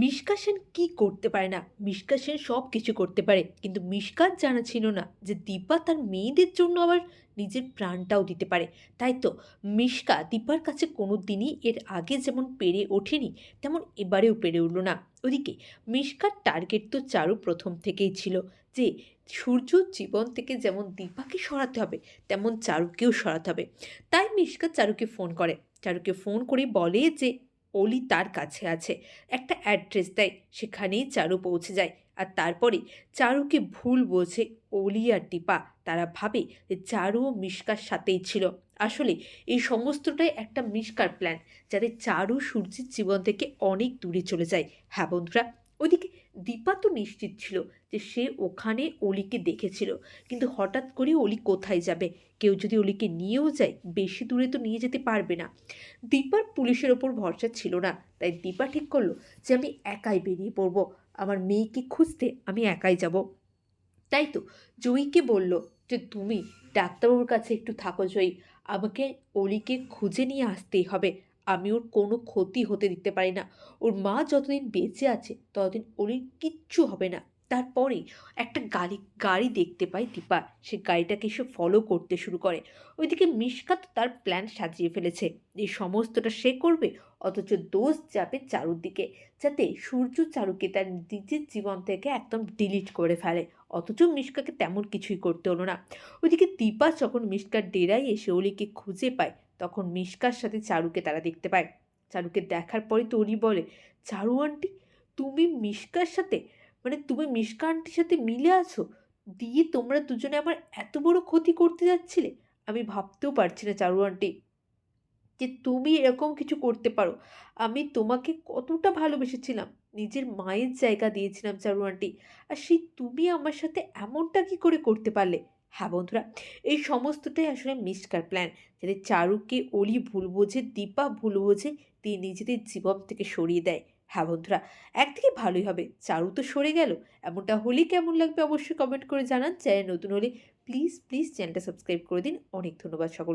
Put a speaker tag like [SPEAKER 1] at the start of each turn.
[SPEAKER 1] মিশকা সেন কী করতে পারে না? সেন সব কিছু করতে পারে। কিন্তু মিশকার জানা ছিল না যে দীপা তার মেয়েদের জন্য আবার নিজের প্রাণটাও দিতে পারে। তাই তো মিশকা দীপার কাছে কোনো দিনই এর আগে যেমন পেরে ওঠেনি, তেমন এবারেও পেরে উঠল না। ওদিকে মিশকার টার্গেট তো চারু প্রথম থেকেই ছিল যে সূর্য জীবন থেকে যেমন দীপাকে সরাতে হবে, তেমন চারুকেও সরাতে হবে। তাই মিশকা চারুকে ফোন করে। চারুকে ফোন করে বলে যে অলি তার কাছে আছে। একটা অ্যাড্রেস দেয়, সেখানেই চারু পৌঁছে যায়। আর তারপরে চারুকে ভুল বোঝে অলি আর দীপা। তারা ভাবে যে চারু ও মিশকার সাথেই ছিল। আসলে এই সমস্তটাই একটা মিশকার প্ল্যান যাতে চারু সূর্যের জীবন থেকে অনেক দূরে চলে যায়। হ্যাঁ বন্ধুরা, ওদিকে দীপা তো নিশ্চিত ছিল যে সে ওখানে অলিকে দেখেছিল। কিন্তু হঠাৎ করে অলি কোথায় যাবে? কেউ যদি অলিকে নিয়েও যায়, বেশি দূরে তো নিয়ে যেতে পারবে না। দীপার পুলিশের ওপর ভরসা ছিল না। তাই দীপা ঠিক করল যে, আমি একাই বেরিয়ে পড়ব। আমার মেয়েকে খুঁজতে আমি একাই যাব। তাই তো জয়ীকে বলল যে, তুমি ডাক্তারবাবুর কাছে একটু থাকো জয়ী আমাকে অলিকে খুঁজে নিয়ে আসতেই হবে। আমি ওর কোনো ক্ষতি হতে দিতে পারি না। ওর মা যতদিন বেঁচে আছে, ততদিন অলির কিচ্ছু হবে না। তারপরেই একটা গাড়ি গাড়ি দেখতে পায় দীপা। সে গাড়িটাকে সে ফলো করতে শুরু করে। ওইদিকে মিশকা তো তার প্ল্যান সাজিয়ে ফেলেছে। এই সমস্তটা সে করবে, অথচ দোষ যাবে চারুর দিকে। যাতে সূর্য চারুকে তার নিজের জীবন থেকে একদম ডিলিট করে ফেলে। অথচ মিশকাকে তেমন কিছুই করতে হলো না। ওইদিকে দীপা যখন মিশকার ডেরায় এসে অলিকে খুঁজে পায় তখন মিশকার সাথে চারুকে তারা দেখতে পায়। চারুকে দেখার পরে তরি বলে, চারু আন্টি, তুমি মিশকার সাথে মানে তুমি মিশকা আন্টির সাথে মিলে আছো? দিয়ে তোমরা দুজনে আমার এত বড় ক্ষতি করতে যাচ্ছিলে? আমি ভাবতেও পারছি না চারু আন্টি, যে তুমি এরকম কিছু করতে পারো। আমি তোমাকে কতটা ভালোবেসেছিলাম, নিজের মায়ের জায়গা দিয়েছিলাম চারু আন্টি, আর সেই তুমি আমার সাথে এমনটা কি করে করতে পারলে? হ্যাঁ বন্ধুরা, এই সমস্তটাই আসলে মিসকার প্ল্যান যাতে চারুকে অলি ভুল বোঝে, দীপা ভুল বোঝে, তিনি নিজেদের জীবন থেকে সরিয়ে দেয়। হ্যাঁ বন্ধুরা, একদিকে ভালোই হবে, চারু তো সরে গেল। এমনটা হলে কেমন লাগবে অবশ্যই কমেন্ট করে জানান। চ্যানেল নতুন হলে প্লিজ প্লিজ চ্যানেলটা সাবস্ক্রাইব করে দিন। অনেক ধন্যবাদ সকলকে।